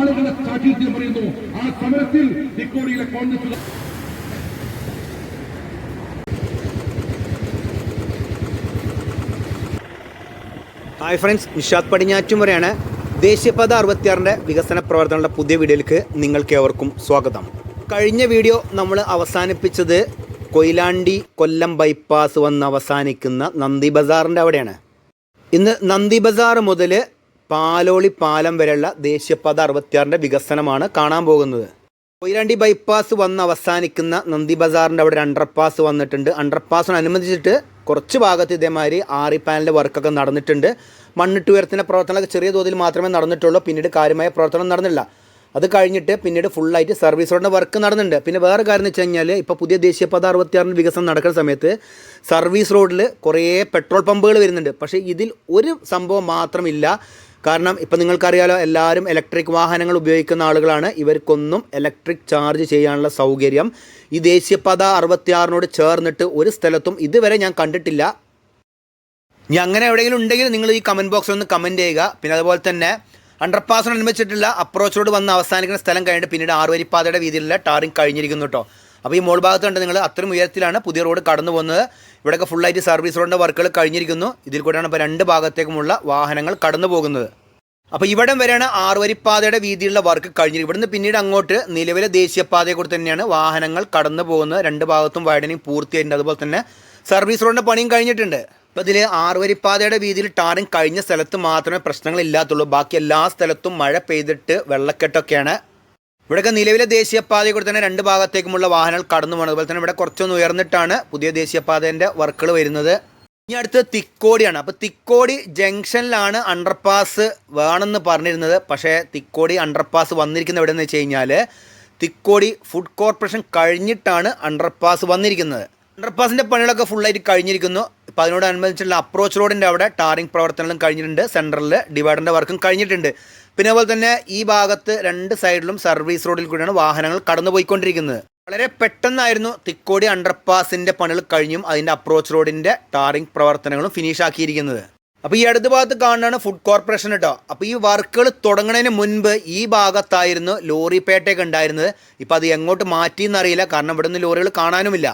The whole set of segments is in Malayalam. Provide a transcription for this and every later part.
ആളുകളെ സാക്ഷിത്യം പറയുന്നു ആ സമരത്തിൽ ഇക്കോടിയിലെ കോൺഗ്രസ് ഹായ് ഫ്രണ്ട്സ് നിഷാദ് പടിഞ്ഞാറ്റുമുറയാണ് ദേശീയപാത അറുപത്തിയാറിന്റെ വികസന പ്രവർത്തനങ്ങളുടെ പുതിയ വീഡിയോയിലേക്ക് നിങ്ങൾക്ക് ഏവർക്കും സ്വാഗതം. കഴിഞ്ഞ വീഡിയോ നമ്മൾ അവസാനിപ്പിച്ചത് കൊയിലാണ്ടി കൊല്ലം ബൈപ്പാസ് വന്ന് അവസാനിക്കുന്ന നന്ദി ബസാറിന്റെ അവിടെയാണ്. ഇന്ന് നന്ദി ബസാർ മുതൽ പാലോളി പാലം വരെയുള്ള ദേശീയപാത അറുപത്തിയാറിന്റെ വികസനമാണ് കാണാൻ പോകുന്നത്. കൊയിലാണ്ടി ബൈപ്പാസ് വന്ന് അവസാനിക്കുന്ന നന്ദി ബസാറിന്റെ അവിടെ ഒരു അണ്ടർപാസ് വന്നിട്ടുണ്ട്. അണ്ടർപാസിന് അനുബന്ധിച്ചിട്ട് കുറച്ച് ഭാഗത്ത് ഇതേമാതിരി ആറി പാനലിന്റെ വർക്കൊക്കെ നടന്നിട്ടുണ്ട്. മണ്ണിട്ട് ഉയർത്തുന്ന പ്രവർത്തനമൊക്കെ ചെറിയ തോതിൽ മാത്രമേ നടന്നിട്ടുള്ളൂ. പിന്നീട് കാര്യമായ പ്രവർത്തനം നടന്നില്ല. അത് കഴിഞ്ഞിട്ട് പിന്നീട് ഫുള്ളായിട്ട് സർവീസ് റോഡിന്റെ വർക്ക് നടന്നിട്ടുണ്ട്. പിന്നെ വേറെ കാര്യം എന്ന് വെച്ച് കഴിഞ്ഞാൽ ഇപ്പോൾ പുതിയ ദേശീയപാത അറുപത്തിയാറിന് വികസനം നടക്കുന്ന സമയത്ത് സർവീസ് റോഡിൽ കുറേ പെട്രോൾ പമ്പുകൾ വരുന്നുണ്ട്. പക്ഷേ ഇതിൽ ഒരു സംഭവം മാത്രമില്ല. കാരണം ഇപ്പം നിങ്ങൾക്കറിയാലോ എല്ലാവരും ഇലക്ട്രിക് വാഹനങ്ങൾ ഉപയോഗിക്കുന്ന ആളുകളാണ്. ഇവർക്കൊന്നും ഇലക്ട്രിക് ചാർജ് ചെയ്യാനുള്ള സൗകര്യം ഈ ദേശീയപാത അറുപത്തിയാറിനോട് ചേർന്നിട്ട് ഒരു സ്ഥലത്തും ഇതുവരെ ഞാൻ കണ്ടിട്ടില്ല. ഇനി അങ്ങനെ എവിടെയെങ്കിലും ഉണ്ടെങ്കിൽ നിങ്ങൾ ഈ കമന്റ് ബോക്സിൽ ഒന്ന് കമന്റ് ചെയ്യുക. പിന്നെ അതുപോലെ തന്നെ അണ്ടർപാസിനനുബന്ധിച്ചിട്ടുള്ള അപ്രോച്ച് റോഡ് വന്ന് അവസാനിക്കുന്ന സ്ഥലം കഴിഞ്ഞിട്ട് പിന്നീട് ആറുവരിപ്പാതയുടെ വീതിയിലുള്ള ടാറിങ് കഴിഞ്ഞിരിക്കുന്നു കേട്ടോ അപ്പോൾ ഈ മോൾ ഭാഗത്തുണ്ട് നിങ്ങൾ അത്രയും ഉയരത്തിലാണ് പുതിയ റോഡ് കടന്നു പോകുന്നത് ഇവിടെയൊക്കെ ഫുള്ളായിട്ട് സർവീസ് റോഡിന്റെ വർക്കുകൾ കഴിഞ്ഞിരിക്കുന്നു. ഇതിൽ കൂടെയാണ് ഇപ്പോൾ രണ്ട് ഭാഗത്തേക്കുമുള്ള വാഹനങ്ങൾ കടന്നു പോകുന്നത്. അപ്പോൾ ഇവിടം വരെയാണ് ആറുവരിപ്പാതയുടെ വീതിയിലുള്ള വർക്ക് കഴിഞ്ഞിരിക്കും ഇവിടുന്ന് പിന്നീട് അങ്ങോട്ട് നിലവിലെ ദേശീയപാതയെ കൂടി തന്നെയാണ് വാഹനങ്ങൾ കടന്നു പോകുന്നത്. രണ്ട് ഭാഗത്തും വൈഡനിങ് പൂർത്തിയായിട്ടുണ്ട്. അതുപോലെ തന്നെ സർവീസ് റോഡിന്റെ പണിയും കഴിഞ്ഞിട്ടുണ്ട്. അപ്പോൾ ഇതിൽ ആറുവരിപ്പാതയുടെ വീതിയിൽ ടാറിങ് കഴിഞ്ഞ സ്ഥലത്ത് മാത്രമേ പ്രശ്നങ്ങളില്ലാത്തുള്ളൂ ബാക്കി എല്ലാ സ്ഥലത്തും മഴ പെയ്തിട്ട് വെള്ളക്കെട്ടൊക്കെയാണ് ഇവിടെയൊക്കെ നിലവിലെ ദേശീയപാതയെ കൂടി തന്നെ രണ്ട് ഭാഗത്തേക്കുമുള്ള വാഹനങ്ങൾ കടന്നു പോകുന്നത് അതുപോലെ തന്നെ ഇവിടെ കുറച്ചൊന്ന് ഉയർന്നിട്ടാണ് പുതിയ ദേശീയപാതേന്റെ വർക്കുകൾ വരുന്നത്. ഇനി അടുത്ത് തിക്കോടിയാണ്. അപ്പോൾ തിക്കോടി ജംഗ്ഷനിലാണ് അണ്ടർപാസ് വേണമെന്ന് പറഞ്ഞിരുന്നത്. പക്ഷേ തിക്കോടി അണ്ടർപാസ് വന്നിരിക്കുന്നത് എവിടെയെന്ന് വെച്ച് കഴിഞ്ഞാൽ തിക്കോടി ഫുഡ് കോർപ്പറേഷൻ കഴിഞ്ഞിട്ടാണ് അണ്ടർപാസ് വന്നിരിക്കുന്നത്. അണ്ടർപാസിന്റെ പണികളൊക്കെ ഫുള്ളായിട്ട് കഴിഞ്ഞിരിക്കുന്നു. ഇപ്പോൾ അതിനോടനുബന്ധിച്ചുള്ള അപ്രോച്ച് റോഡിന്റെ അവിടെ ടാറിംഗ് പ്രവർത്തനങ്ങളും കഴിഞ്ഞിട്ടുണ്ട്. സെൻട്രലിൽ ഡിവൈഡറിന്റെ വർക്കും കഴിഞ്ഞിട്ടുണ്ട്. പിന്നെ അതുപോലെ തന്നെ ഈ ഭാഗത്ത് രണ്ട് സൈഡിലും സർവീസ് റോഡിൽ കൂടിയാണ് വാഹനങ്ങൾ കടന്നു പോയിക്കൊണ്ടിരിക്കുന്നത് വളരെ പെട്ടെന്നായിരുന്നു തിക്കോടി അണ്ടർപാസിന്റെ പണികൾ കഴിഞ്ഞും അതിന്റെ അപ്രോച്ച് റോഡിന്റെ ടാറിംഗ് പ്രവർത്തനങ്ങളും ഫിനിഷ് ആക്കിയിരിക്കുന്നത്. അപ്പോൾ ഈ അടുത്ത ഭാഗത്ത് കാണുന്നതാണ് ഫുഡ് കോർപ്പറേഷൻ കേട്ടോ അപ്പോൾ ഈ വർക്കുകൾ തുടങ്ങുന്നതിന് മുൻപ് ഈ ഭാഗത്തായിരുന്നു ലോറി പേട്ടയൊക്കെ ഉണ്ടായിരുന്നത്. ഇപ്പോൾ അത് എങ്ങോട്ട് മാറ്റിയെന്നറിയില്ല കാരണം ഇവിടെ നിന്ന് ലോറികൾ കാണാനുമില്ല.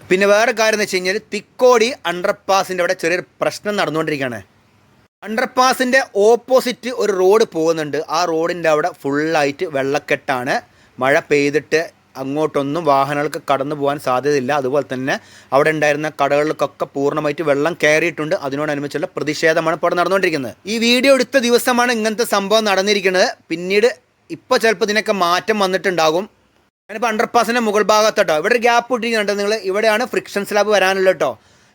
പിന്നെ വേറെ കാര്യം എന്ന് വെച്ച് കഴിഞ്ഞാൽ തിക്കോടി അണ്ടർപാസിന്റെ അവിടെ ചെറിയൊരു പ്രശ്നം നടന്നുകൊണ്ടിരിക്കുകയാണ്. അണ്ടർപാസിന്റെ ഓപ്പോസിറ്റ് ഒരു റോഡ് പോകുന്നുണ്ട്. ആ റോഡിന്റെ അവിടെ ഫുള്ളായിട്ട് വെള്ളക്കെട്ടാണ്. മഴ പെയ്തിട്ട് അങ്ങോട്ടൊന്നും വാഹനങ്ങൾക്ക് കടന്നു പോകാൻ സാധ്യതയില്ല. അതുപോലെ തന്നെ അവിടെ ഉണ്ടായിരുന്ന കടകളിലൊക്കെ പൂർണമായിട്ട് വെള്ളം കയറിയിട്ടുണ്ട്. അതിനോടനുബന്ധിച്ചുള്ള പ്രതിഷേധമാണ് ഇപ്പോൾ നടന്നുകൊണ്ടിരിക്കുന്നത്. ഈ വീഡിയോ എടുത്ത ദിവസമാണ് ഇങ്ങനത്തെ സംഭവം നടന്നിരിക്കുന്നത്. പിന്നീട് ഇപ്പോൾ ചിലപ്പോൾ ഇതിനൊക്കെ മാറ്റം വന്നിട്ടുണ്ടാകും. ഞാനിപ്പോൾ അണ്ടർപാസിന്റെ മുകൾ ഭാഗത്തോട്ടോ. ഇവിടെ ഒരു ഗ്യാപ്പ് ഇട്ടിരിക്കുന്നുണ്ട്. നിങ്ങൾ ഇവിടെയാണ് ഫ്രിക്ഷൻ സ്ലാബ് വരാനുള്ളത് കേട്ടോ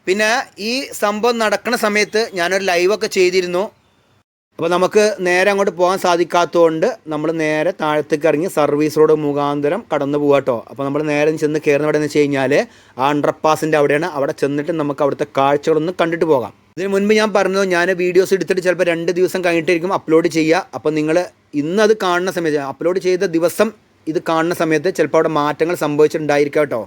പിന്നെ ഈ സംഭവം നടക്കുന്ന സമയത്ത് ഞാനൊരു ലൈവൊക്കെ ചെയ്തിരുന്നു. അപ്പോൾ നമുക്ക് നേരെ അങ്ങോട്ട് പോകാൻ സാധിക്കാത്തതുകൊണ്ട് നമ്മൾ നേരെ താഴത്തേക്ക് ഇറങ്ങി സർവീസ് റോഡ് മുഖാന്തരം കടന്നു കേട്ടോ അപ്പോൾ നമ്മൾ നേരെ ചെന്ന് കയറുന്ന എവിടെ എന്ന് വെച്ച് കഴിഞ്ഞാൽ ആ അണ്ടർപാസിന്റെ അവിടെയാണ്. അവിടെ ചെന്നിട്ട് നമുക്ക് അവിടുത്തെ കാഴ്ചകളൊന്ന് കണ്ടിട്ട് പോകാം. ഇതിന് മുൻപ് ഞാൻ പറഞ്ഞു ഞാൻ വീഡിയോസ് എടുത്തിട്ട് ചിലപ്പോൾ രണ്ട് ദിവസം കഴിഞ്ഞിട്ടായിരിക്കും അപ്ലോഡ് ചെയ്യുക. അപ്പോൾ നിങ്ങൾ ഇന്ന് അത് കാണുന്ന സമയത്ത് അപ്ലോഡ് ചെയ്ത ദിവസം ഇത് കാണുന്ന സമയത്ത് ചിലപ്പോൾ അവിടെ മാറ്റങ്ങൾ സംഭവിച്ചിട്ടുണ്ടായിരിക്കാം കേട്ടോ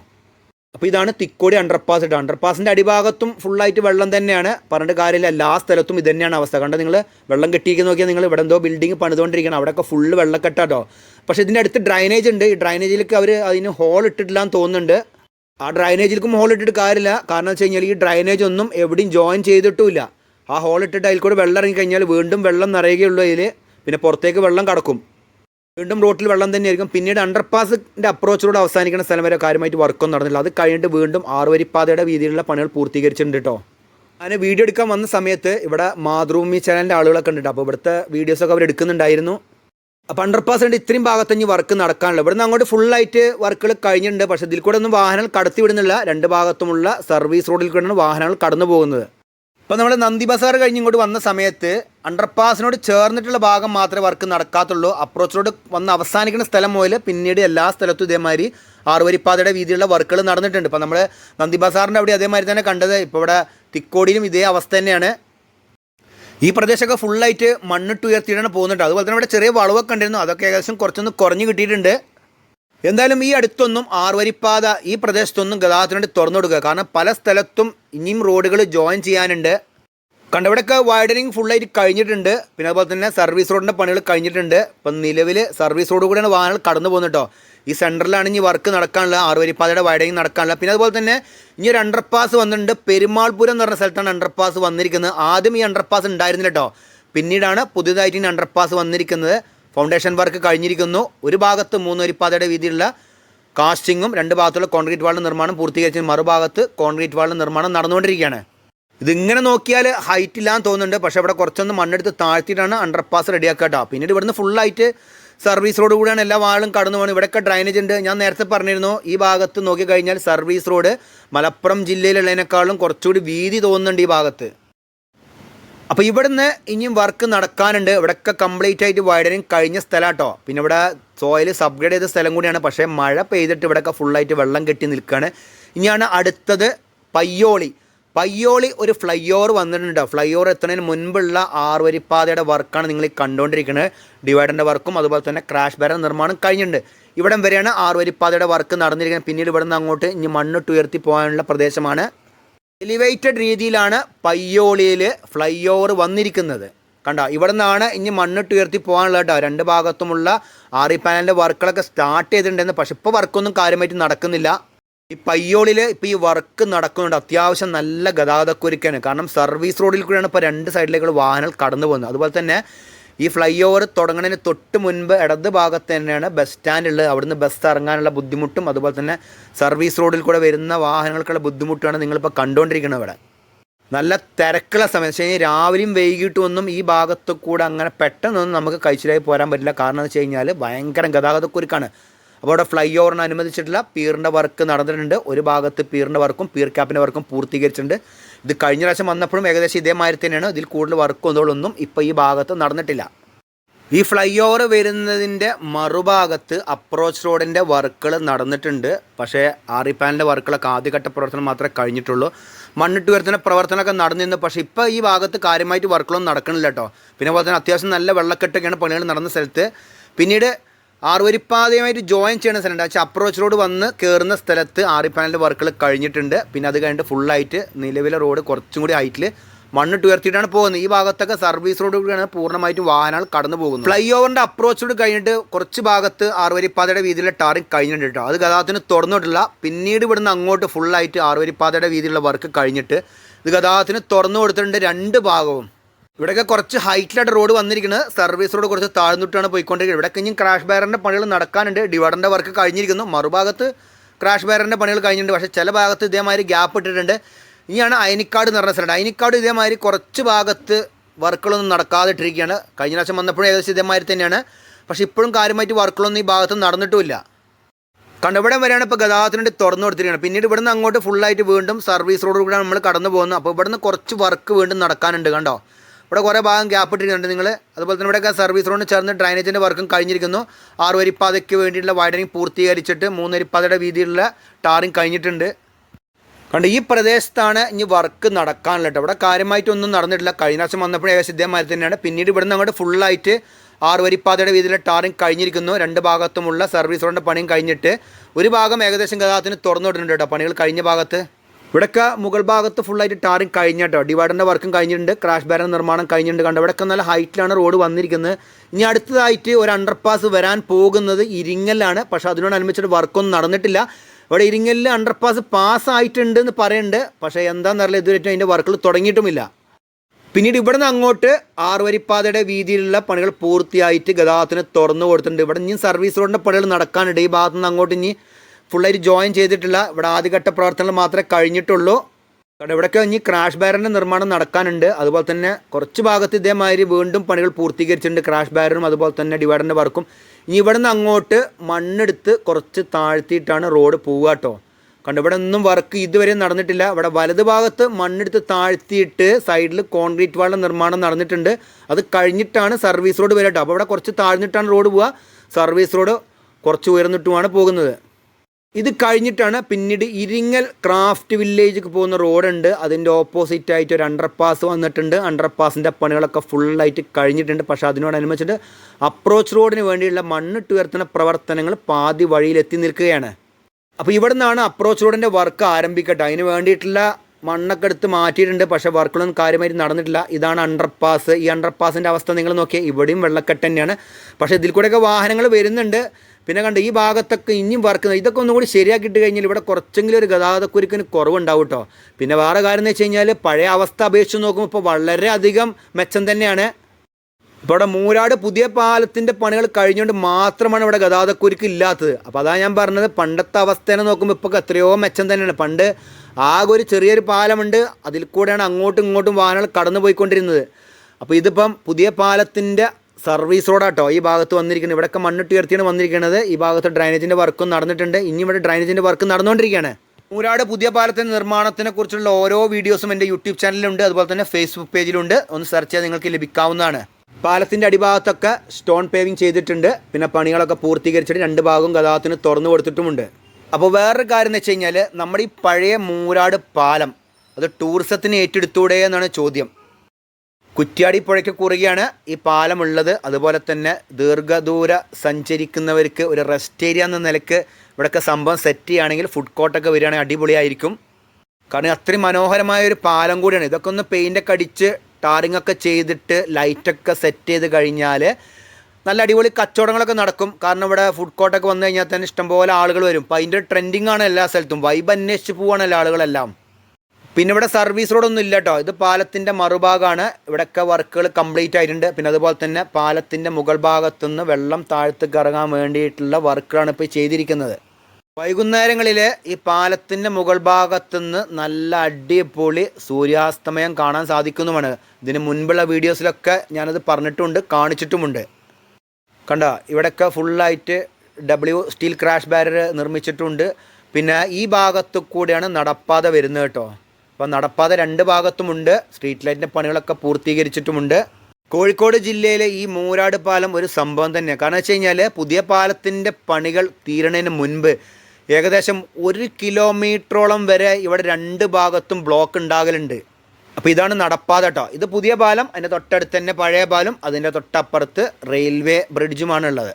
അപ്പോൾ ഇതാണ് തിക്കോടി അണ്ടർപാസ് ഇട്ട് അണ്ടർപാസിന്റെ അടിഭാഗത്തും ഫുള്ളായിട്ട് വെള്ളം തന്നെയാണ്. പറഞ്ഞിട്ട് കാര്യമില്ല. എല്ലാ സ്ഥലത്തും ഇത് തന്നെയാണ് അവസ്ഥ. കണ്ടത് നിങ്ങൾ വെള്ളം കെട്ടിയിരിക്കുന്ന നോക്കിയാൽ നിങ്ങൾ ഇവിടെ എന്തോ ബിൽഡിംഗ് പണിതുകൊണ്ടിരിക്കണം അവിടെയൊക്കെ ഫുള്ള് വെള്ളക്കെട്ടാട്ടോ പക്ഷേ ഇതിന്റെ അടുത്ത് ഡ്രൈനേജ് ഉണ്ട്. ഈ ഡ്രൈനേജിലേക്ക് അവർ അതിന് ഹോൾ ഇട്ടിട്ടില്ല എന്ന് തോന്നുന്നുണ്ട്. ആ ഡ്രൈനേജിലേക്കും ഹോൾ ഇട്ടിട്ട് കാര്യമില്ല. കാരണം വെച്ച് കഴിഞ്ഞാൽ ഈ ഡ്രൈനേജ് ഒന്നും എവിടെയും ജോയിൻ ചെയ്തിട്ടുമില്ല. ആ ഹോൾ ഇട്ടിട്ട് അതിൽ കൂടെ വെള്ളം ഇറങ്ങി കഴിഞ്ഞാൽ വീണ്ടും വെള്ളം നിറയുകയുള്ളൂ അതിൽ പിന്നെ പുറത്തേക്ക് വെള്ളം കടക്കും. വീണ്ടും റോട്ടിൽ വെള്ളം തന്നെയായിരിക്കും. പിന്നീട് അണ്ടർപാസിന്റെ അപ്രോച്ചിലൂടെ അവസാനിക്കുന്ന സ്ഥലം വരെ കാര്യമായിട്ട് വർക്കൊന്നും നടന്നില്ല അത് കഴിഞ്ഞിട്ട് വീണ്ടും ആറുവരിപ്പാതയുടെ വീതിയിലുള്ള പണികൾ പൂർത്തീകരിച്ചിട്ടുണ്ട് കേട്ടോ അങ്ങനെ വീഡിയോ എടുക്കാൻ വന്ന സമയത്ത് ഇവിടെ മാതൃഭൂമി ചാനലിന്റെ ആളുകളൊക്കെ ഉണ്ട് അപ്പോൾ ഇവിടുത്തെ വീഡിയോസൊക്കെ അവർ എടുക്കുന്നുണ്ടായിരുന്നു. അപ്പോൾ അണ്ടർപാസിന്റെ ഇത്രയും ഭാഗത്ത് ഇനി വർക്ക് നടക്കാനുള്ളൂ ഇവിടുന്ന് അങ്ങോട്ട് ഫുള്ളായിട്ട് വർക്കുകൾ കഴിഞ്ഞിട്ടുണ്ട്. പക്ഷേ ഇതിൽ കൂടെ ഒന്നും വാഹനങ്ങൾ കടത്തി വിടുന്നില്ല. രണ്ട് ഭാഗത്തുമുള്ള സർവീസ് റോഡിൽ കൂടെയാണ് വാഹനങ്ങൾ കടന്നു പോകുന്നത് അപ്പോൾ നമ്മൾ നന്ദി ബസാർ കഴിഞ്ഞ് ഇങ്ങോട്ട് വന്ന സമയത്ത് അണ്ടർപാസിനോട് ചേർന്നിട്ടുള്ള ഭാഗം മാത്രമേ വർക്ക് നടക്കാത്തുള്ളൂ. അപ്രോച്ച് റോഡ് വന്ന് അവസാനിക്കുന്ന സ്ഥലം മുതൽ പിന്നീട് എല്ലാ സ്ഥലത്തും ഇതേമാതിരി ആറുവരിപ്പാതയുടെ വീതിയുള്ള വർക്കുകൾ നടന്നിട്ടുണ്ട്. ഇപ്പോൾ നമ്മൾ നന്ദി ബസാറിന്റെ അവിടെ അതേമാതിരി തന്നെ കണ്ടത്. ഇപ്പോൾ ഇവിടെ തിക്കോടിയിലും ഇതേ അവസ്ഥ തന്നെയാണ്. ഈ പ്രദേശമൊക്കെ ഫുള്ളായിട്ട് മണ്ണിട്ട് ഉയർത്തിയിട്ടാണ് പോകുന്നുണ്ട് അതുപോലെ തന്നെ ഇവിടെ ചെറിയ വളവൊക്കെ ഉണ്ടായിരുന്നു അതൊക്കെ ഏകദേശം കുറച്ചൊന്ന് കുറഞ്ഞു കിട്ടിയിട്ടുണ്ട്. എന്തായാലും ഈ അടുത്തൊന്നും ആറുവരിപ്പാത ഈ പ്രദേശത്തൊന്നും ഗതാഗതത്തിന് വേണ്ടി തുറന്നു കൊടുക്കുക. കാരണം പല സ്ഥലത്തും ഇനിയും റോഡുകൾ ജോയിൻ ചെയ്യാനുണ്ട്. കണ്ട ഇവിടെയൊക്കെ വൈഡനിങ് ഫുള്ളായിട്ട് കഴിഞ്ഞിട്ടുണ്ട്. പിന്നെ അതുപോലെ തന്നെ സർവീസ് റോഡിന്റെ പണികൾ കഴിഞ്ഞിട്ടുണ്ട്. ഇപ്പം നിലവിൽ സർവീസ് റോഡ് കൂടെയാണ് വാഹനങ്ങൾ കടന്നു പോകുന്നത് ഈ സെന്ററിലാണ് ഇനി വർക്ക് നടക്കാനുള്ള ആറുവരിപ്പാതയുടെ വൈഡനിങ് നടക്കാനുള്ള പിന്നെ അതുപോലെ തന്നെ ഇനി ഒരു അണ്ടർപാസ് വന്നിട്ടുണ്ട്. പെരുമാൾപുരം എന്ന് പറഞ്ഞ സ്ഥലത്താണ് അണ്ടർപാസ് വന്നിരിക്കുന്നത്. ആദ്യം ഈ അണ്ടർപാസ് ഉണ്ടായിരുന്നില്ല കേട്ടോ പിന്നീടാണ് പുതിയതായിട്ട് ഇനി അണ്ടർപാസ് വന്നിരിക്കുന്നത്. ഫൗണ്ടേഷൻ വർക്ക് കഴിഞ്ഞിരിക്കുന്നു. ഒരു ഭാഗത്ത് മൂന്നൊരിപ്പാതയുടെ വീതിയുള്ള കാസ്റ്റിങ്ങും രണ്ട് ഭാഗത്തുള്ള കോൺക്രീറ്റ് വാളിന്റെ നിർമ്മാണം പൂർത്തീകരിച്ച് മറുഭാഗത്ത് കോൺക്രീറ്റ് വാളിന്റെ നിർമ്മാണം നടന്നുകൊണ്ടിരിക്കുകയാണ്. ഇതിങ്ങനെ നോക്കിയാൽ ഹൈറ്റ് ഇല്ലാന്ന് തോന്നുന്നുണ്ട്. പക്ഷേ ഇവിടെ കുറച്ചൊന്ന് മണ്ണെടുത്ത് താഴ്ത്തിയിട്ടാണ് അണ്ടർപാസ് റെഡിയാക്കുക കേട്ടോ പിന്നീട് ഇവിടുന്ന് ഫുള്ളായിട്ട് സർവീസ് റോഡ് കൂടിയാണ് എല്ലാ വാളും കടന്നു പോകുന്നത് ഇവിടെയൊക്കെ ഡ്രൈനേജ് ഉണ്ട്. ഞാൻ നേരത്തെ പറഞ്ഞിരുന്നു ഈ ഭാഗത്ത് നോക്കിക്കഴിഞ്ഞാൽ സർവീസ് റോഡ് മലപ്പുറം ജില്ലയിലുള്ളതിനേക്കാളും കുറച്ചുകൂടി വീതി തോന്നുന്നുണ്ട് ഈ ഭാഗത്ത്. അപ്പോൾ ഇവിടുന്ന് ഇനിയും വർക്ക് നടക്കാനുണ്ട്. ഇവിടെയൊക്കെ കംപ്ലീറ്റ് ആയിട്ട് വൈഡനിങ് കഴിഞ്ഞ സ്ഥലം കേട്ടോ പിന്നെ ഇവിടെ സോയിൽ സബ്ഗ്രേഡ് ചെയ്ത സ്ഥലം കൂടിയാണ്. പക്ഷേ മഴ പെയ്തിട്ട് ഇവിടെയൊക്കെ ഫുള്ളായിട്ട് വെള്ളം കെട്ടി നിൽക്കുകയാണ് ഇനിയാണ് അടുത്തത് പയ്യോളി. പയ്യോളി ഒരു ഫ്ലൈ ഓവർ വന്നിട്ടുണ്ട്? ഫ്ലൈ ഓവർ എത്തുന്നതിന് മുൻപുള്ള ആറുവരിപ്പാതയുടെ വർക്കാണ് നിങ്ങൾ കണ്ടുകൊണ്ടിരിക്കുന്നത് ഡിവൈഡറിന്റെ വർക്കും അതുപോലെ തന്നെ ക്രാഷ് ബാരൻ നിർമ്മാണം കഴിഞ്ഞിട്ടുണ്ട്. ഇവിടം വരെയാണ് ആറുവരിപ്പാതയുടെ വർക്ക് നടന്നിരിക്കുന്നത്. പിന്നീട് ഇവിടെ നിന്ന് അങ്ങോട്ട് ഇനി മണ്ണിട്ട് ഉയർത്തി പോകാനുള്ള പ്രദേശമാണ് എലിവേറ്റഡ് രീതിയിലാണ് പയ്യോളിയിൽ ഫ്ലൈ ഓവർ വന്നിരിക്കുന്നത്. കണ്ടോ? ഇവിടെ നിന്നാണ് ഇനി മണ്ണിട്ട് ഉയർത്തി പോകാനുള്ള കേട്ടോ രണ്ട് ഭാഗത്തുമുള്ള ആറി പാനലിന്റെ വർക്കുകളൊക്കെ സ്റ്റാർട്ട് ചെയ്തിട്ടുണ്ടെന്ന്. പക്ഷെ ഇപ്പോൾ വർക്കൊന്നും കാര്യമായിട്ട് നടക്കുന്നില്ല. ഈ പയ്യോളിൽ ഇപ്പോൾ ഈ വർക്ക് നടക്കുന്നുണ്ട്. അത്യാവശ്യം നല്ല ഗതാഗതക്കുരുക്കാണ്. കാരണം സർവീസ് റോഡിൽ കൂടെയാണ് ഇപ്പോൾ രണ്ട് സൈഡിലേക്കുള്ള വാഹനങ്ങൾ കടന്നു പോകുന്നത് അതുപോലെ തന്നെ ഈ ഫ്ലൈ ഓവർ തുടങ്ങുന്നതിന് തൊട്ട് മുൻപ് ഇടത് ഭാഗത്ത് തന്നെയാണ് ബസ് സ്റ്റാൻഡ് ഉള്ളത്. അവിടുന്ന് ബസ് ഇറങ്ങാനുള്ള ബുദ്ധിമുട്ടും അതുപോലെ തന്നെ സർവീസ് റോഡിൽ കൂടെ വരുന്ന വാഹനങ്ങൾക്കുള്ള ബുദ്ധിമുട്ടാണ് നിങ്ങളിപ്പോൾ കണ്ടുകൊണ്ടിരിക്കുന്നത് ഇവിടെ. നല്ല തിരക്കുള്ള സമയം. വെച്ച് കഴിഞ്ഞാൽ രാവിലെയും വൈകിട്ടും ഒന്നും ഈ ഭാഗത്ത് കൂടെ അങ്ങനെ പെട്ടെന്നൊന്നും നമുക്ക് കഴിച്ചിലായി പോരാൻ പറ്റില്ല. കാരണം എന്ന് വെച്ച് കഴിഞ്ഞാൽ ഭയങ്കര ഗതാഗതക്കുരുക്കാണ്. അപ്പോൾ അവിടെ ഫ്ലൈ ഓവറിന് അനുവദിച്ചിട്ടില്ല. പീറിന്റെ വർക്ക് നടന്നിട്ടുണ്ട്. ഒരു ഭാഗത്ത് പീറിന്റെ വർക്കും പീർ ക്യാപ്പിന്റെ വർക്കും പൂർത്തീകരിച്ചിട്ടുണ്ട്. ഇത് കഴിഞ്ഞ പ്രാവശ്യം വന്നപ്പോഴും ഏകദേശം ഇതേമാതിരി തന്നെയാണ്. ഇതിൽ കൂടുതൽ വർക്കും ഒന്നുകളൊന്നും ഇപ്പോൾ ഈ ഭാഗത്ത് നടന്നിട്ടില്ല. ഈ ഫ്ലൈ ഓവർ വരുന്നതിന്റെ മറുഭാഗത്ത് അപ്രോച്ച് റോഡിന്റെ വർക്കുകൾ നടന്നിട്ടുണ്ട്. പക്ഷേ ആറി പാനലിന്റെ വർക്കുകളൊക്കെ ആദ്യഘട്ട പ്രവർത്തനം മാത്രമേ കഴിഞ്ഞിട്ടുള്ളൂ. മണ്ണിട്ട് ഉയർത്തുന്ന പ്രവർത്തനമൊക്കെ നടന്നിരുന്നു. പക്ഷേ ഇപ്പോൾ ഈ ഭാഗത്ത് കാര്യമായിട്ട് വർക്കുകളൊന്നും നടക്കണില്ല കേട്ടോ. പിന്നെ അതുപോലെ തന്നെ അത്യാവശ്യം നല്ല വെള്ളക്കെട്ടൊക്കെയാണ് പണികൾ നടന്ന സ്ഥലത്ത്. പിന്നീട് ആറുവരിപ്പാതയുമായിട്ട് ജോയിൻ ചെയ്യുന്ന സ്ഥലമുണ്ട്. പക്ഷേ അപ്രോച്ച് റോഡ് വന്ന് കയറുന്ന സ്ഥലത്ത് ആറി പാനലിന്റെ വർക്കുകൾ കഴിഞ്ഞിട്ടുണ്ട്. പിന്നെ അത് കഴിഞ്ഞിട്ട് ഫുള്ളായിട്ട് നിലവിലെ റോഡ് കുറച്ചും കൂടി ഹൈറ്റിൽ മണ്ണിട്ട് ഉയർത്തിയിട്ടാണ് പോകുന്നത്. ഈ ഭാഗത്തൊക്കെ സർവീസ് റോഡ് കൂടിയാണ് പൂർണമായിട്ടും വാഹനങ്ങൾ കടന്നു പോകുന്നത്. ഫ്ലൈ ഓവറിന്റെ അപ്രോച്ച് റോഡ് കഴിഞ്ഞിട്ട് കുറച്ച് ഭാഗത്ത് ആറുവരിപ്പാതയുടെ വീതിയിലെ ടാറിങ് കഴിഞ്ഞിട്ടുണ്ട് കേട്ടോ. അത് ഗതാഗതത്തിന് തുറന്നിട്ടില്ല. പിന്നീട് ഇവിടുന്ന് അങ്ങോട്ട് ഫുള്ളായിട്ട് ആറുവരിപ്പാതയുടെ വീതിയിലുള്ള വർക്ക് കഴിഞ്ഞിട്ട് ഇത് ഗതാഗതത്തിന് തുറന്നു കൊടുത്തിട്ടുണ്ട് രണ്ട് ഭാഗവും. ഇവിടെയൊക്കെ കുറച്ച് ഹൈറ്റിലായിട്ട് റോഡ് വന്നിരിക്കുന്നത് സർവീസ് റോഡ് കുറച്ച് താഴ്ന്നിട്ടാണ് പോയിക്കൊണ്ടിരിക്കുന്നത് ഇവിടെ ഇനിയും ക്രാഷ് ബാരറിന്റെ പണികൾ നടക്കാനുണ്ട്. ഡിവൈഡറിന്റെ വർക്ക് കഴിഞ്ഞിരിക്കുന്നു. മറുഭാഗത്ത് ക്രാഷ് ബാരറിന്റെ പണികൾ കഴിഞ്ഞിട്ടുണ്ട്. പക്ഷേ ചില ഭാഗത്ത് ഇതേമാതിരി ഗ്യാപ്പ് ഇട്ടിട്ടുണ്ട്. ഇനിയാണ് അയനിക്കാട് എന്ന് പറഞ്ഞ സ്ഥലം. അയനിക്കാട് ഇതേമാതിരി കുറച്ച് ഭാഗത്ത് വർക്കുകളൊന്നും നടക്കാതെ ഇട്ടിരിക്കുകയാണ് കഴിഞ്ഞ പ്രാവശ്യം വന്നപ്പോഴും ഏകദേശം ഇതേമാതിരി തന്നെയാണ്. പക്ഷേ ഇപ്പോഴും കാര്യമായിട്ട് വർക്കുകളൊന്നും ഈ ഭാഗത്ത് നടന്നിട്ടുമില്ല. കണ്ടവിടം വരെയാണ് ഇപ്പോൾ ഗതാഗതത്തിന് വേണ്ടി തുറന്നു കൊടുത്തിരിക്കുന്നത് പിന്നീട് ഇവിടുന്ന് അങ്ങോട്ട് ഫുള്ളായിട്ട് വീണ്ടും സർവീസ് റോഡ് കൂടെ നമ്മൾ കടന്നു പോകുന്നു. അപ്പോൾ ഇവിടുന്ന് കുറച്ച് വർക്ക് വീണ്ടും നടക്കാനുണ്ട് കണ്ടോ. ഇവിടെ കുറേ ഭാഗം ഗ്യാപ്പ് ഇട്ടിരിക്കുന്നുണ്ട് നിങ്ങൾ അതുപോലെ തന്നെ ഇവിടെയൊക്കെ സർവീസ് റോഡിന് ചേർന്ന് ഡ്രൈനേജിന്റെ വർക്കും കഴിഞ്ഞിരിക്കുന്നു. ആറ് വരിപ്പാതയ്ക്ക് വേണ്ടിയിട്ടുള്ള വൈഡനിങ് പൂർത്തീകരിച്ചിട്ട് മൂന്ന് വരിപ്പാതയുടെ വീതിയിലുള്ള ടാറിങ് കഴിഞ്ഞിട്ടുണ്ട്. കണ്ട് ഈ പ്രദേശത്താണ് ഇനി വർക്ക് നടക്കാനുള്ള കേട്ടോ ഇവിടെ കാര്യമായിട്ടൊന്നും നടന്നിട്ടില്ല. കഴിഞ്ഞ പ്രാവശ്യം വന്നപ്പോൾ ഏകദേശം ഇതേമാതിരി തന്നെയാണ്. പിന്നീട് ഇവിടെ നിന്ന് അങ്ങോട്ട് ഫുള്ളായിട്ട് ആറ് വരിപ്പാതയുടെ വീതിയിലെ ടാറിങ് കഴിഞ്ഞിരിക്കുന്നു. രണ്ട് ഭാഗത്തുമുള്ള സർവീസ് റോഡിന്റെ പണിയും കഴിഞ്ഞിട്ട് ഒരു ഭാഗം ഏകദേശം ഗതാഗതത്തിന് തുറന്നു വിട്ടിട്ടുണ്ട് കേട്ടോ. പണികൾ കഴിഞ്ഞ ഭാഗത്ത്. ഇവിടെയൊക്കെ മുകൾ ഭാഗത്ത് ഫുള്ളായിട്ട് ടാറിങ് കഴിഞ്ഞിട്ടോ ഡിവൈഡറിന്റെ വർക്കും കഴിഞ്ഞിട്ടുണ്ട്. ക്രാഷ് ബാരൻ നിർമ്മാണം കഴിഞ്ഞിട്ടുണ്ട് കണ്ടോ. ഇവിടെയൊക്കെ നല്ല ഹൈറ്റിലാണ് റോഡ് വന്നിരിക്കുന്നത്. ഇനി അടുത്തതായിട്ട് ഒരു അണ്ടർപാസ് വരാൻ പോകുന്നത് ഇരിങ്ങലാണ് പക്ഷേ അതിനോടനുബന്ധിച്ചിട്ട് വർക്കൊന്നും നടന്നിട്ടില്ല. ഇവിടെ ഇരിങ്ങലിൽ അണ്ടർപാസ് പാസ്സായിട്ടുണ്ട് എന്ന് പറയുന്നുണ്ട് പക്ഷേ എന്താണെന്നറിയില്ല ഇതുവരെ അതിന്റെ വർക്കുകൾ തുടങ്ങിയിട്ടുമില്ല. പിന്നീട് ഇവിടെ നിന്ന് അങ്ങോട്ട് ആറുവരിപ്പാതയുടെ വീതിയിലുള്ള പണികൾ പൂർത്തിയായിട്ട് ഗതാഗതത്തിന് തുറന്നു കൊടുത്തിട്ടുണ്ട്. ഇവിടെ ഇനി സർവീസ് റോഡിന്റെ പണികൾ നടക്കാനുണ്ട്. ഈ ഭാഗത്തു അങ്ങോട്ട് ഇനി ഫുള്ളായിട്ട് ജോയിൻ ചെയ്തിട്ടില്ല ഇവിടെ ആദ്യഘട്ട പ്രവർത്തനങ്ങൾ മാത്രമേ കഴിഞ്ഞിട്ടുള്ളൂ. കാരണം ഇവിടെയൊക്കെ ഇനി ക്രാഷ് ബാരറിന്റെ നിർമ്മാണം നടക്കാനുണ്ട്. അതുപോലെ തന്നെ കുറച്ച് ഭാഗത്ത് ഇതേമാതിരി വീണ്ടും പണികൾ പൂർത്തീകരിച്ചിട്ടുണ്ട് ക്രാഷ് ബാരറും അതുപോലെ തന്നെ ഡിവൈഡറിന്റെ വർക്കും. ഇനി ഇവിടെ നിന്ന് അങ്ങോട്ട് മണ്ണെടുത്ത് കുറച്ച് താഴ്ത്തിയിട്ടാണ് റോഡ് പോവുക കേട്ടോ. കണ്ടു ഇവിടെ ഒന്നും വർക്ക് ഇതുവരെ നടന്നിട്ടില്ല. ഇവിടെ വലത് ഭാഗത്ത് മണ്ണെടുത്ത് താഴ്ത്തിയിട്ട് സൈഡിൽ കോൺക്രീറ്റ് വാളിന്റെ നിർമ്മാണം നടന്നിട്ടുണ്ട്. അത് കഴിഞ്ഞിട്ടാണ് സർവീസ് റോഡ് വരട്ടോ അപ്പോൾ ഇവിടെ കുറച്ച് താഴ്ന്നിട്ടാണ് റോഡ് പോവുക. സർവീസ് റോഡ് കുറച്ച് ഉയർന്നിട്ടുമാണ് പോകുന്നത്. ഇത് കഴിഞ്ഞിട്ടാണ് പിന്നീട് ഇരിങ്ങൽ ക്രാഫ്റ്റ് വില്ലേജിലേക്ക് പോകുന്ന റോഡുണ്ട്. അതിന്റെ ഓപ്പോസിറ്റ് ആയിട്ട് ഒരു അണ്ടർപാസ് വന്നിട്ടുണ്ട്. അണ്ടർപാസിന്റെ പണികളൊക്കെ ഫുള്ളായിട്ട് കഴിഞ്ഞിട്ടുണ്ട്. പക്ഷേ അതിനോടനുബന്ധിച്ചിട്ട് അപ്രോച്ച് റോഡിന് വേണ്ടിയുള്ള മണ്ണിട്ട് ഉയർത്തുന്ന പ്രവർത്തനങ്ങൾ പാതി വഴിയിലെത്തി നിൽക്കുകയാണ്. അപ്പോൾ ഇവിടെ നിന്നാണ് അപ്രോച്ച് റോഡിന്റെ വർക്ക് ആരംഭിക്കട്ടെ. അതിന് വേണ്ടിയിട്ടുള്ള മണ്ണൊക്കെ എടുത്ത് മാറ്റിയിട്ടുണ്ട് പക്ഷേ വർക്കുകളൊന്നും കാര്യമായിട്ട് നടന്നിട്ടില്ല. ഇതാണ് അണ്ടർപാസ് ഈ അണ്ടർപാസിന്റെ അവസ്ഥ നിങ്ങൾ നോക്കിയാൽ ഇവിടെയും വെള്ളക്കെട്ട് തന്നെയാണ്. പക്ഷേ ഇതിൽ കൂടെയൊക്കെ വാഹനങ്ങൾ വരുന്നുണ്ട്. പിന്നെ കണ്ട് ഈ ഭാഗത്തൊക്കെ ഇനിയും വർക്ക് ഇതൊക്കെ ഒന്നുകൂടി ശരിയാക്കിയിട്ട് കഴിഞ്ഞാൽ ഇവിടെ കുറച്ചെങ്കിലും ഒരു ഗതാഗതക്കുരുക്കിന് കുറവുണ്ടാവും കേട്ടോ. പിന്നെ വേറെ കാര്യം എന്ന് വെച്ച് കഴിഞ്ഞാൽ പഴയ അവസ്ഥ അപേക്ഷിച്ച് നോക്കുമ്പോൾ ഇപ്പോൾ വളരെയധികം മെച്ചം തന്നെയാണ്. ഇപ്പോൾ ഇവിടെ മൂരാട് പുതിയ പാലത്തിന്റെ പണികൾ കഴിഞ്ഞുകൊണ്ട് മാത്രമാണ് ഇവിടെ ഗതാഗതക്കുരുക്ക് ഇല്ലാത്തത്. അപ്പോൾ അതാണ് ഞാൻ പറഞ്ഞത് പണ്ടത്തെ അവസ്ഥേനെ നോക്കുമ്പോൾ ഇപ്പോൾ എത്രയോ മെച്ചം തന്നെയാണ്. പണ്ട് ആകെ ഒരു ചെറിയൊരു പാലമുണ്ട്. അതിൽ കൂടെയാണ് അങ്ങോട്ടും ഇങ്ങോട്ടും വാഹനങ്ങൾ കടന്നു പോയിക്കൊണ്ടിരുന്നത് അപ്പോൾ ഇതിപ്പം പുതിയ പാലത്തിന്റെ സർവീസ് റോഡാട്ടോ ഈ ഭാഗത്ത് വന്നിരിക്കുന്നത്. ഇവിടെയൊക്കെ മണ്ണിട്ട് ഉയർത്തിയാണ് വന്നിരിക്കുന്നത്. ഈ ഭാഗത്ത് ഡ്രൈനേജിന്റെ വർക്കും നടന്നിട്ടുണ്ട്. ഇനി ഇവിടെ ഡ്രൈനേജിന്റെ വർക്ക് നടന്നുകൊണ്ടിരിക്കുകയാണ്. മൂരാട് പുതിയ പാലത്തിന്റെ നിർമ്മാണത്തിനെ കുറിച്ചുള്ള ഓരോ വീഡിയോസും എന്റെ യൂട്യൂബ് ചാനലിലുണ്ട് അതുപോലെ തന്നെ ഫേസ്ബുക്ക് പേജിലുണ്ട് ഒന്ന് സെർച്ച് ചെയ്താൽ നിങ്ങൾക്ക് ലഭിക്കാവുന്നതാണ്. പാലത്തിന്റെ അടിഭാഗത്തൊക്കെ സ്റ്റോൺ പേവിങ് ചെയ്തിട്ടുണ്ട്. പിന്നെ പണികളൊക്കെ പൂർത്തീകരിച്ചിട്ട് രണ്ട് ഭാഗവും ഗതാഗതത്തിന് തുറന്നു കൊടുത്തിട്ടുമുണ്ട്. അപ്പോൾ വേറൊരു കാര്യം എന്ന് വെച്ച് കഴിഞ്ഞാൽ നമ്മുടെ ഈ പഴയ മൂരാട് പാലം അത് ടൂറിസത്തിന് ഏറ്റെടുത്തൂടെ എന്നാണ് ചോദ്യം. കുറ്റ്യാടി പുഴയ്ക്ക് കുറുകെയാണ് ഈ പാലമുള്ളത് അതുപോലെ തന്നെ ദീർഘദൂര സഞ്ചരിക്കുന്നവർക്ക് ഒരു റെസ്റ്റ് ഏരിയ എന്ന നിലയ്ക്ക് ഇവിടെയൊക്കെ സംഭവം സെറ്റ് ചെയ്യുകയാണെങ്കിൽ ഫുഡ് കോർട്ടൊക്കെ വരികയാണെങ്കിൽ അടിപൊളിയായിരിക്കും. കാരണം അത്രയും മനോഹരമായ ഒരു പാലം കൂടിയാണ്. ഇതൊക്കെ ഒന്ന് പെയിന്റൊക്കെ അടിച്ച് ടാറിങ്ങൊക്കെ ചെയ്തിട്ട് ലൈറ്റൊക്കെ സെറ്റ് ചെയ്ത് കഴിഞ്ഞാൽ നല്ല അടിപൊളി കച്ചവടങ്ങളൊക്കെ നടക്കും. കാരണം ഇവിടെ ഫുഡ് കോർട്ടൊക്കെ വന്നു കഴിഞ്ഞാൽ തന്നെ ഇഷ്ടംപോലെ ആളുകൾ വരും. അപ്പോൾ അതിന്റെ ട്രെൻഡിങ് ആണ് എല്ലാ സ്ഥലത്തും. വൈബ് അന്വേഷിച്ച് പോവാണല്ലോ ആളുകളെല്ലാം. പിന്നെ ഇവിടെ സർവീസ് റോഡൊന്നും ഇല്ല കേട്ടോ ഇത് പാലത്തിന്റെ മറുഭാഗമാണ് ഇവിടെയൊക്കെ വർക്കുകൾ കംപ്ലീറ്റ് ആയിട്ടുണ്ട്. പിന്നെ അതുപോലെ തന്നെ പാലത്തിന്റെ മുകൾ ഭാഗത്തുനിന്ന് വെള്ളം താഴത്തേക്ക് ഇറങ്ങാൻ വേണ്ടിയിട്ടുള്ള വർക്കുകളാണ് ഇപ്പോൾ ചെയ്തിരിക്കുന്നത്. വൈകുന്നേരങ്ങളിൽ ഈ പാലത്തിന്റെ മുകൾ ഭാഗത്തുനിന്ന് നല്ല അടിപൊളി സൂര്യാസ്തമയം കാണാൻ സാധിക്കുന്നുമാണ്. ഇതിന് മുൻപുള്ള വീഡിയോസിലൊക്കെ ഞാനത് പറഞ്ഞിട്ടുണ്ട് കാണിച്ചിട്ടുമുണ്ട്. കണ്ട ഇവിടെയൊക്കെ ഫുള്ളായിട്ട് ഡബ്ല്യു സ്റ്റീൽ ക്രാഷ് ബാരർ നിർമ്മിച്ചിട്ടുണ്ട്. പിന്നെ ഈ ഭാഗത്തു കൂടെയാണ് നടപ്പാത വരുന്നത് കേട്ടോ. അപ്പോൾ നടപ്പാത രണ്ട് ഭാഗത്തുമുണ്ട്. സ്ട്രീറ്റ് ലൈറ്റിന്റെ പണികളൊക്കെ പൂർത്തീകരിച്ചിട്ടുമുണ്ട്. കോഴിക്കോട് ജില്ലയിലെ ഈ മൂരാട് പാലം ഒരു സംഭവം തന്നെയാണ്. കാരണം വെച്ച് കഴിഞ്ഞാൽ പുതിയ പാലത്തിന്റെ പണികൾ തീരണതിന് മുൻപ് ഏകദേശം ഒരു കിലോമീറ്ററോളം വരെ ഇവിടെ രണ്ട് ഭാഗത്തും ബ്ലോക്ക് ഉണ്ടാകലുണ്ട്. അപ്പോൾ ഇതാണ് നടപ്പാത കേട്ടോ ഇത് പുതിയ പാലം അതിന്റെ തൊട്ടടുത്ത് തന്നെ പഴയ പാലം അതിന്റെ തൊട്ടപ്പുറത്ത് റെയിൽവേ ബ്രിഡ്ജുമാണ് ഉള്ളത്.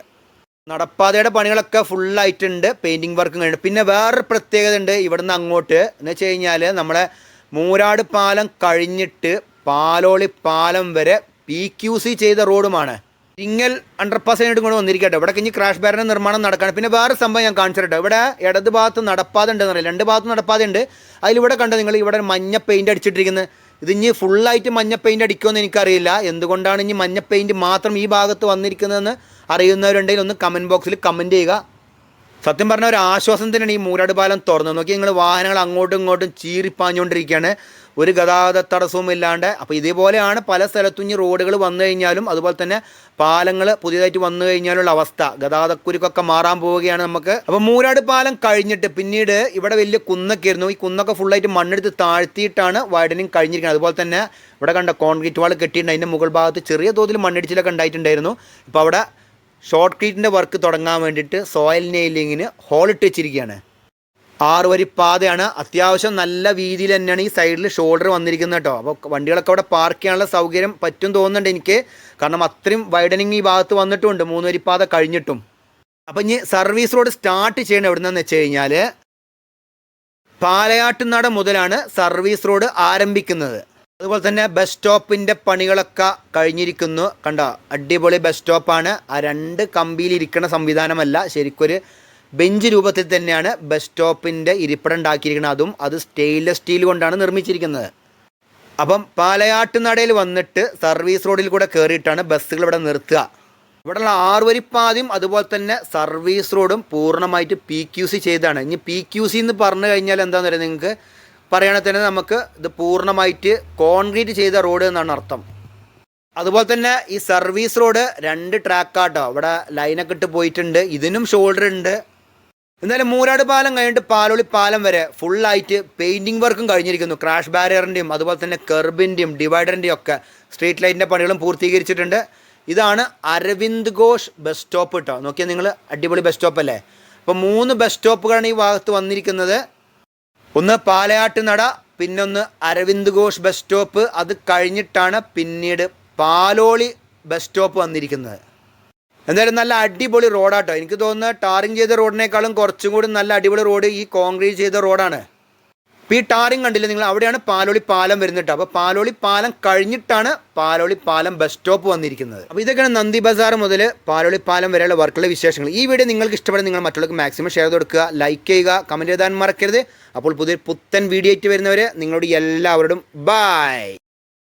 നടപ്പാതയുടെ പണികളൊക്കെ ഫുള്ളായിട്ടുണ്ട് പെയിന്റിങ് വർക്കും കഴിഞ്ഞു പിന്നെ വേറൊരു പ്രത്യേകത ഉണ്ട് ഇവിടുന്ന് അങ്ങോട്ട്. എന്ന് വെച്ച് കഴിഞ്ഞാൽ നമ്മളെ മൂരാട് പാലം കഴിഞ്ഞിട്ട് പാലോളി പാലം വരെ പി ക്യു സി ചെയ്ത റോഡുമാണ്. ഇങ്ങൽ അണ്ടർപാസ് ആയിട്ട് കൊണ്ട് വന്നിരിക്കട്ടെ. ഇവിടെ കഴിഞ്ഞ് ക്രാഷ് ബാരന്റെ നിർമ്മാണം നടക്കണം. പിന്നെ വേറെ സംഭവം ഞാൻ കാണിച്ചിട്ടോ. ഇവിടെ ഇടത് ഭാഗത്ത് നടപ്പാത ഉണ്ടെന്ന് രണ്ട് ഭാഗത്ത് നടപ്പാത ഉണ്ട് അതിലിവിടെ കണ്ടോ നിങ്ങൾ ഇവിടെ മഞ്ഞ പെയിന്റ് അടിച്ചിട്ടിരിക്കുന്നത് ഇത് ഇനി ഫുള്ളായിട്ട് മഞ്ഞ പെയിന്റ് അടിക്കുമെന്ന് എനിക്കറിയില്ല. എന്തുകൊണ്ടാണ് ഇനി മഞ്ഞ പെയിന്റ് മാത്രം ഈ ഭാഗത്ത് വന്നിരിക്കുന്നതെന്ന് അറിയുന്നവരുണ്ടെങ്കിൽ ഒന്ന് കമന്റ് ബോക്സിൽ കമന്റ് ചെയ്യുക. സത്യം പറഞ്ഞ ഒരു ആശ്വാസം തന്നെയാണ് ഈ മൂരാട് പാലം തുറന്നു നോക്കി നിങ്ങൾ വാഹനങ്ങൾ അങ്ങോട്ടും ഇങ്ങോട്ടും ചീറിപ്പാഞ്ഞുകൊണ്ടിരിക്കുകയാണ്. ഒരു ഗതാഗത തടസ്സവും ഇല്ലാണ്ട് അപ്പോൾ ഇതേപോലെയാണ് പല സ്ഥലത്തും ഇനി റോഡുകൾ വന്നു കഴിഞ്ഞാലും അതുപോലെ തന്നെ പാലങ്ങൾ പുതിയതായിട്ട് വന്നു കഴിഞ്ഞാലുള്ള അവസ്ഥ. ഗതാഗതക്കുരുക്കൊക്കെ മാറാൻ പോവുകയാണ് നമുക്ക്. അപ്പോൾ മൂരാട് പാലം കഴിഞ്ഞിട്ട് പിന്നീട് ഇവിടെ വലിയ കുന്നൊക്കെ ആയിരുന്നു. ഈ കുന്നൊക്കെ ഫുള്ളായിട്ട് മണ്ണെടുത്ത് താഴ്ത്തിയിട്ടാണ് വൈഡനിങ് കഴിഞ്ഞിരിക്കുന്നത്. അതുപോലെ തന്നെ ഇവിടെ കണ്ട കോൺക്രീറ്റ് വാൾ കെട്ടിയിട്ടുണ്ട്. അതിന്റെ മുകൾ ഭാഗത്ത് ചെറിയ തോതിൽ മണ്ണിടിച്ചിലൊക്കെ ഉണ്ടായിട്ടുണ്ടായിരുന്നു. ഇപ്പോൾ അവിടെ ഷോർട്ട് ക്രീറ്റിന്റെ വർക്ക് തുടങ്ങാൻ വേണ്ടിയിട്ട് സോയിൽ നെയിലിങ്ങിന് ഹോളിട്ട് വെച്ചിരിക്കുകയാണ്. ആറ് വരി പാതയാണ് അത്യാവശ്യം നല്ല വീതിയിൽ തന്നെയാണ് ഈ സൈഡിൽ ഷോൾഡർ വന്നിരിക്കുന്നത് കേട്ടോ. അപ്പോൾ വണ്ടികളൊക്കെ അവിടെ പാർക്ക് ചെയ്യാനുള്ള സൗകര്യം പറ്റും തോന്നുന്നുണ്ട് എനിക്ക്. കാരണം അത്രയും വൈഡനിങ് ഈ ഭാഗത്ത് വന്നിട്ടുമുണ്ട് മൂന്ന് വരി പാത കഴിഞ്ഞിട്ടും. അപ്പം ഇനി സർവീസ് റോഡ് സ്റ്റാർട്ട് ചെയ്യണം എവിടെ നിന്ന് വെച്ച് കഴിഞ്ഞാൽ പാലയാട്ടുനട മുതലാണ് സർവീസ് റോഡ് ആരംഭിക്കുന്നത്. അതുപോലെ തന്നെ ബസ് സ്റ്റോപ്പിന്റെ പണികളൊക്കെ കഴിഞ്ഞിരിക്കുന്നു. കണ്ടോ? അടിപൊളി ബസ് സ്റ്റോപ്പാണ് ആ രണ്ട് കമ്പിയിൽ ഇരിക്കുന്ന സംവിധാനമല്ല. ശരിക്കൊരു ബെഞ്ച് രൂപത്തിൽ തന്നെയാണ് ബസ് സ്റ്റോപ്പിന്റെ ഇരിപ്പിടം ഉണ്ടാക്കിയിരിക്കുന്നത്. അതും അത് സ്റ്റെയിൻലെസ് സ്റ്റീൽ കൊണ്ടാണ് നിർമ്മിച്ചിരിക്കുന്നത്. അപ്പം പാലയാട്ടുനടയിൽ വന്നിട്ട് സർവീസ് റോഡിൽ കൂടെ കയറിയിട്ടാണ് ബസ്സുകൾ ഇവിടെ നിർത്തുക. ഇവിടെയുള്ള ആറുവരിപ്പാതയും അതുപോലെ തന്നെ സർവീസ് റോഡും പൂർണമായിട്ട് പി ക്യു സി ചെയ്താണ് ഇനി പി ക്യു സി എന്ന് പറഞ്ഞു കഴിഞ്ഞാൽ എന്താണെന്ന് പറയുക നിങ്ങൾക്ക്? പറയുകയാണെങ്കിൽ തന്നെ നമുക്ക് ഇത് പൂർണമായിട്ട് കോൺക്രീറ്റ് ചെയ്ത റോഡ് എന്നാണ് അർത്ഥം. അതുപോലെ തന്നെ ഈ സർവീസ് റോഡ് രണ്ട് ട്രാക്കാട്ടോ ഇവിടെ ലൈനൊക്കെ ഇട്ട് പോയിട്ടുണ്ട്. ഇതിനും ഷോൾഡർ ഉണ്ട്. എന്നാലും മൂരാട് പാലം കഴിഞ്ഞിട്ട് പാലോളി പാലം വരെ ഫുള്ളായിട്ട് പെയിന്റിങ് വർക്കും കഴിഞ്ഞിരിക്കുന്നു. ക്രാഷ് ബാരിയറിന്റെയും അതുപോലെ തന്നെ കെർബിന്റെയും ഡിവൈഡറിന്റെയും ഒക്കെ സ്ട്രീറ്റ് ലൈറ്റിന്റെ പണികളും പൂർത്തീകരിച്ചിട്ടുണ്ട്. ഇതാണ് അരവിന്ദ് ഘോഷ് ബസ് സ്റ്റോപ്പ് കേട്ടോ നോക്കിയാൽ നിങ്ങൾ അടിപൊളി ബസ് സ്റ്റോപ്പ് അല്ലേ? അപ്പോൾ മൂന്ന് ബസ് സ്റ്റോപ്പുകളാണ് ഈ ഭാഗത്ത് വന്നിരിക്കുന്നത്. ഒന്ന് പാലയാട്ട് നട പിന്നൊന്ന് അരവിന്ദ് ഘോഷ് ബസ് സ്റ്റോപ്പ് അത് കഴിഞ്ഞിട്ടാണ് പിന്നീട് പാലോളി ബസ് സ്റ്റോപ്പ് വന്നിരിക്കുന്നത്. എന്തായാലും നല്ല അടിപൊളി റോഡാട്ടോ. എനിക്ക് തോന്നുന്നത് ടാറിങ് ചെയ്ത റോഡിനേക്കാളും കുറച്ചും കൂടി നല്ല അടിപൊളി റോഡ് ഈ കോൺക്രീറ്റ് ചെയ്ത റോഡാണ്. ഇപ്പോൾ ഈ ടാറിങ് കണ്ടില്ലേ നിങ്ങൾ? അവിടെയാണ് പാലോളി പാലം വരുന്നിട്ട് അപ്പോൾ പാലോളി പാലം കഴിഞ്ഞിട്ടാണ് പാലോളി പാലം ബസ് സ്റ്റോപ്പ് വന്നിരിക്കുന്നത്. അപ്പോൾ ഇതൊക്കെയാണ് നന്ദി ബസാർ മുതൽ പാലോളി പാലം വരെയുള്ള വർക്കുള്ള വിശേഷങ്ങൾ. ഈ വീഡിയോ നിങ്ങൾക്ക് ഇഷ്ടപ്പെടുന്ന നിങ്ങൾ മറ്റുള്ളവർക്ക് മാക്സിമം ഷെയർ കൊടുക്കുക ലൈക്ക് ചെയ്യുക കമന്റ് ചെയ്താൻ മറക്കരുത്. അപ്പോൾ പുതിയ പുത്തൻ വീഡിയോ ആയിട്ട് വരുന്നവരെ നിങ്ങളോട് എല്ലാവരോടും ബൈ